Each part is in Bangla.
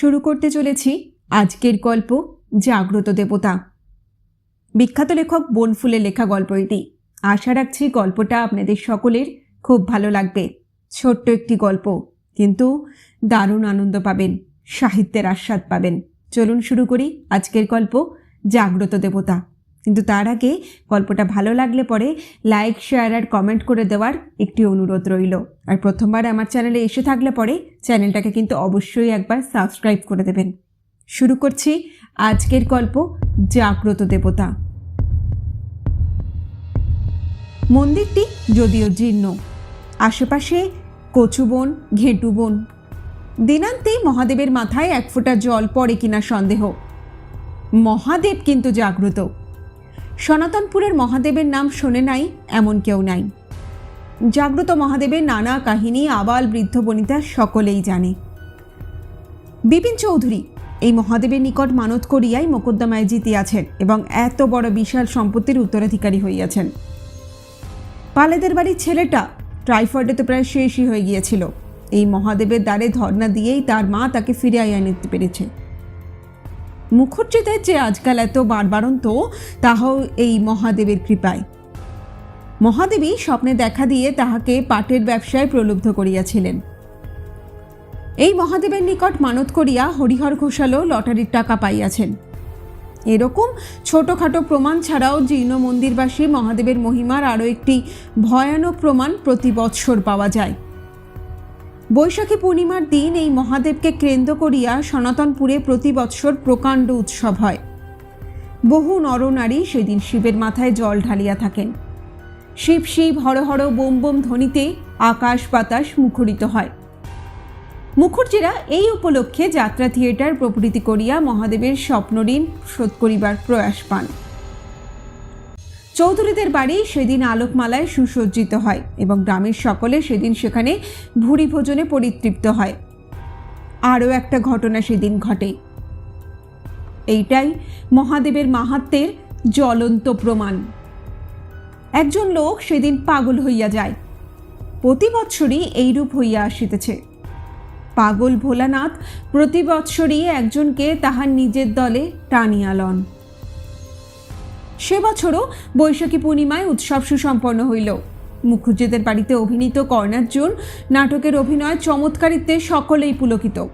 শুরু করতে চলেছি আজকের গল্প জাগ্রত দেবতা। বিখ্যাত লেখক বনফুলের লেখা গল্প এটি। আশা রাখছি গল্পটা আপনাদের সকলের খুব ভালো লাগবে। ছোট্ট একটি গল্প, কিন্তু দারুণ আনন্দ পাবেন, সাহিত্যের আস্বাদ পাবেন। চলুন শুরু করি আজকের গল্প জাগ্রত দেবতা। কিন্তু তার আগে গল্পটা ভালো লাগলে পরে লাইক শেয়ার আর কমেন্ট করে দেওয়ার একটি অনুরোধ রইল। আর প্রথমবার আমার চ্যানেলে এসে থাকলে পরে চ্যানেলটাকে কিন্তু অবশ্যই একবার সাবস্ক্রাইব করে দেবেন। শুরু করছি আজকের গল্প জাগ্রত দেবতা। মন্দিরটি যদিও জীর্ণ, আশেপাশে কচুবন ঘেঁটুবন দিনান্তে মহাদেবের মাথায় এক ফোঁটা জল পড়ে কিনা সন্দেহ। মহাদেব কিন্তু জাগ্রত। সনাতনপুরের মহাদেবের নাম শোনে নাই, এমন কেউ নাই। জাগ্রত মহাদেবের নানা কাহিনী আবাল বৃদ্ধ বনিতা সকলেই জানে। বিপিন চৌধুরী, এই মহাদেবের নিকট মানত করিয়াই মোকদ্দমায় জিতিয়াছেন এবং এত বড় বিশাল সম্পত্তির উত্তরাধিকারী হইয়াছেন। পালেদের বাড়ির ছেলেটা ট্রাইফয়েডে তো প্রায় শেষই হয়ে গিয়েছিল। এই মহাদেবের দ্বারে ধর্ণা দিয়েই তার মা তাকে ফিরিয়ে আনিতে পেরেছে। মুখর্জিতের যে আজকাল এত বারবারন্ত, তাহাও এই মহাদেবের কৃপায়। মহাদেবী স্বপ্নে দেখা দিয়ে তাহাকে পাটের ব্যবসায় প্রলুব্ধ করিয়াছিলেন। এই মহাদেবের নিকট মানত করিয়া হরিহর ঘোষালও লটারির টাকা পাইয়াছেন। এরকম ছোটোখাটো প্রমাণ ছাড়াও জীর্ণ মন্দিরবাসী মহাদেবের মহিমার আরও একটি ভয়ানক প্রমাণ প্রতি বৎসর পাওয়া যায়। বৈশাখী পূর্ণিমার দিন এই মহাদেবকে কেন্দ্র করিয়া সনাতনপুরে প্রতি বৎসর প্রকাণ্ড উৎসব হয়। বহু নরনারী সেদিন শিবের মাথায় জল ঢালিয়া থাকেন। শিব শিব হর হর বোম বোম ধ্বনিতে আকাশ বাতাস মুখরিত হয়। মুখর্জিরা এই উপলক্ষে যাত্রা থিয়েটার প্রভৃতি করিয়া মহাদেবের স্বপ্নঋণ শোধ করিবার প্রয়াস পান। চৌধুরীদের বাড়ি সেদিন আলোকমালায় সুসজ্জিত হয় এবং গ্রামের সকলে সেদিন সেখানে ভুরি ভোজনে পরিতৃপ্ত হয়। আরও একটা ঘটনা সেদিন ঘটে। এইটাই মহাদেবের মাহাত্মের জ্বলন্ত প্রমাণ। একজন লোক সেদিন পাগল হইয়া যায়। প্রতি বৎসরই এইরূপ হইয়া আসিতেছে। পাগল ভোলানাথ প্রতি বৎসরই একজনকে তাহার নিজের দলে টানিয়া লন। সে বছরও বৈশাখী পূর্ণিমায় উৎসব সুসম্পন্ন হইল। মুখুজ্জিদের বাড়িতে অভিনীত কর্ণার্জুন নাটকের অভিনয় চমৎকারিত্বে সকলেই পুলকিত।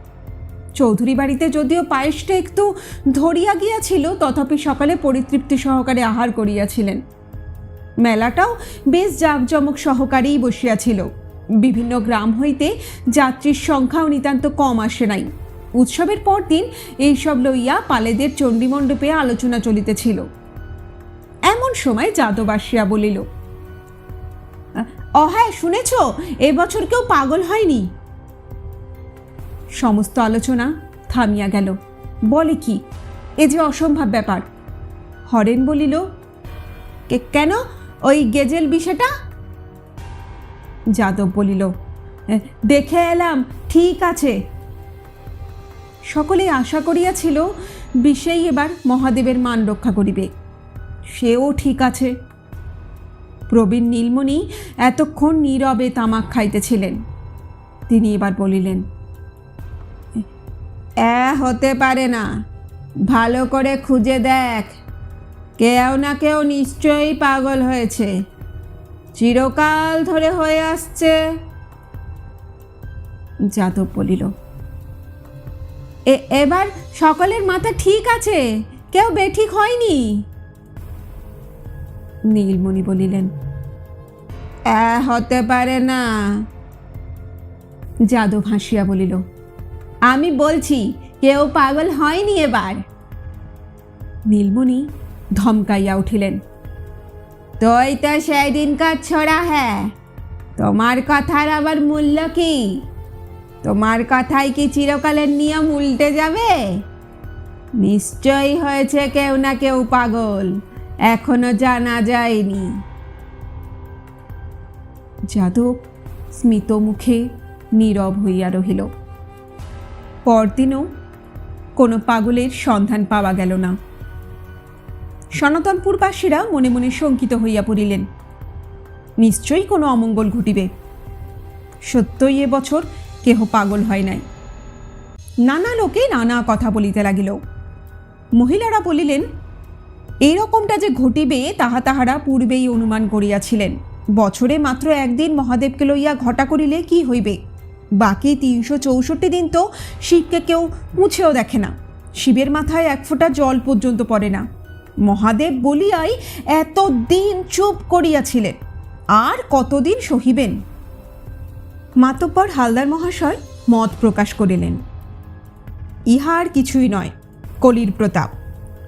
চৌধুরী বাড়িতে যদিও পায়েসটা একটু ধরিয়া গিয়াছিল, তথাপি সকালে পরিতৃপ্তি সহকারে আহার করিয়াছিলেন। মেলাটাও বেশ জাঁকজমক সহকারেই বসিয়াছিল। বিভিন্ন গ্রাম হইতে যাত্রীর সংখ্যাও নিতান্ত কম আসে নাই। উৎসবের পর দিন এইসব লইয়া পালেদের চণ্ডীমণ্ডপে আলোচনা চলিতেছিল। এমন সময় যাদব আসিয়া বলিল, অহায়, শুনেছ? এবছর কেউ পাগল হয়নি? সমস্ত আলোচনা থামিয়া গেল। বলে কি? এ যে অসম্ভব ব্যাপার। হরেন বলিল, "কে- কেন? ওই গেজেল বিষয়টা? যাদব বলিল, দেখে এলাম, ঠিক আছে। সকলেই আশা করিয়াছিল বিষেই এবার মহাদেবের মান রক্ষা করিবে। সেও ঠিক আছে। প্রবীণ নীলমণি এতক্ষণ নীরবে তামাক খাইতেছিলেন। তিনি এবার বলিলেন, এ, হতে পারে না। ভালো করে খুঁজে দেখ। কেউ না কেউ নিশ্চয়ই পাগল হয়েছে। চিরকাল ধরে হয়ে আসছে। যাদব বলিল এবার সকলের মাথা ঠিক আছে। কেউ বেঠিক হয়নি। নীলমণি বলিলেন হতে পারে না। যাদব হাসিয়া বলিল, আমি বলছি, কেউ পাগল হয়নি এবার। নীলমণি ধমকাইয়া উঠিলেন, তুই তো সেই দিনকার ছড়া হ্যাঁ তোমার কথার আবার মূল্য কি? তোমার কথাই কি চিরকালের নিয়ম উল্টে যাবে? নিশ্চয়ই হয়েছে কেউ না কেউ পাগল। এখনও জানা যায়নি। যাদব স্মিত মুখে নীরব হইয়া রহিল। পরদিনও কোনো পাগলের সন্ধান পাওয়া গেল না। সনাতনপুরবাসীরা মনে মনে শঙ্কিত হইয়া পড়িলেন। নিশ্চয়ই কোনো অমঙ্গল ঘটিবে। সত্যই এ বছর কেহ পাগল হয় নাই। নানা লোকে নানা কথা বলিতে লাগিল। মহিলারা বলিলেন এরকমটা যে ঘটিবে, তাহা তাহারা পূর্বেই অনুমান করিয়াছিলেন। বছরে মাত্র একদিন মহাদেবকে লইয়া ঘটা করিলে কি হইবে? বাকি তিনশো চৌষট্টি দিন তো শিবকে কেউ মুছেও দেখে না। শিবের মাথায় এক ফোঁটা জল পর্যন্ত পড়ে না। মহাদেব বলিয়াই এত দিন চুপ করিয়াছিলেন, আর কতদিন সহিবেন? মাতব্বর হালদার মহাশয় মত প্রকাশ করিলেন। ইহা আর কিছুই নয়, কলির প্রতাপ।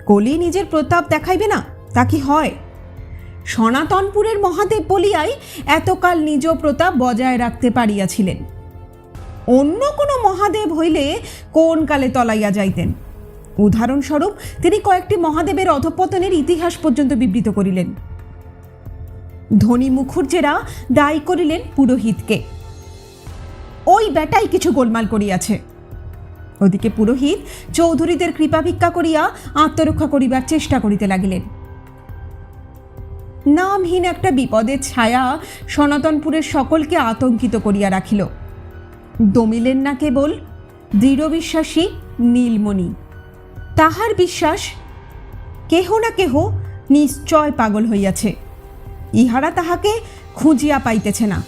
কলি নিজের প্রতাপ দেখাইবে না? তা কি হয়? সনাতনপুরের মহাদেব বলিয়াই এতকাল নিজ প্রতাপ বজায় রাখতে পারিয়াছিলেন। অন্য কোনো মহাদেব হইলে কোন কালে তলাইয়া যাইতেন? উদাহরণস্বরূপ, তিনি কয়েকটি মহাদেবের অধপতনের ইতিহাস পর্যন্ত বিবৃত করিলেন। ধনী মুখুর্জেরা দায়ী করিলেন পুরোহিতকে। ওই বেটাই কিছু গোলমাল করিয়াছে। ওদিকে পুরোহিত চৌধুরীদের কৃপা ভিক্ষা করিয়া আত্মরক্ষা করিবার চেষ্টা করিতে লাগিলেন। নামহীন একটা বিপদের ছায়া সনাতনপুরের সকলকে আতঙ্কিত করিয়া রাখিল। দমিলেন না কেবল দৃঢ় বিশ্বাসী নীলমণি। তাহার বিশ্বাস কেহ না কেহ নিশ্চয় পাগল হইয়াছে। ইহারা তাহাকে খুঁজিয়া পাইতেছে না।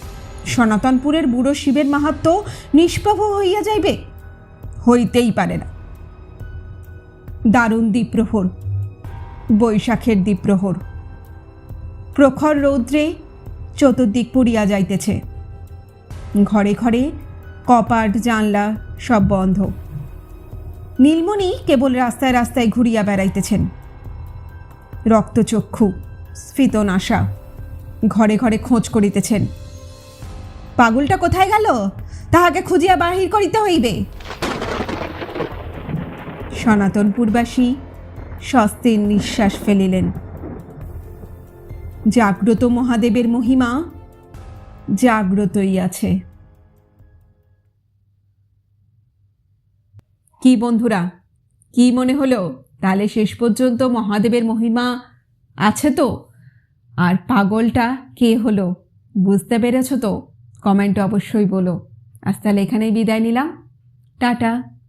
সনাতনপুরের বুড়ো শিবের মাহাত্ম নিষ্প্রভ হইয়া যাইবে? হইতেই পারে না। দারুণ দ্বীপ্রহর, বৈশাখের দ্বীপ্রহর। প্রখর রৌদ্রে চতুর্দিক পুড়িয়া যাইতেছে। ঘরে ঘরে কপাট, জানলা সব বন্ধ। নীলমণি কেবল রাস্তায় রাস্তায় ঘুরিয়া বেড়াইতেছেন। রক্তচক্ষু স্ফীত নাশা ঘরে ঘরে খোঁজ করিতেছেন। পাগলটা কোথায় গেল? তাহাকে খুঁজিয়া বাহির করিতে হইবে। সনাতনপুরবাসী স্বস্তির নিঃশ্বাস ফেলিলেন। জাগ্রত মহাদেবের মহিমা জাগ্রতই আছে। কি বন্ধুরা, কি মনে হলো? তাহলে শেষ পর্যন্ত মহাদেবের মহিমা আছে তো? আর পাগলটা কে হলো? বুঝতে পেরেছ তো? কমেন্টে অবশ্যই বলো। আজ তাহলে এখানেই বিদায় নিলাম। টাটা।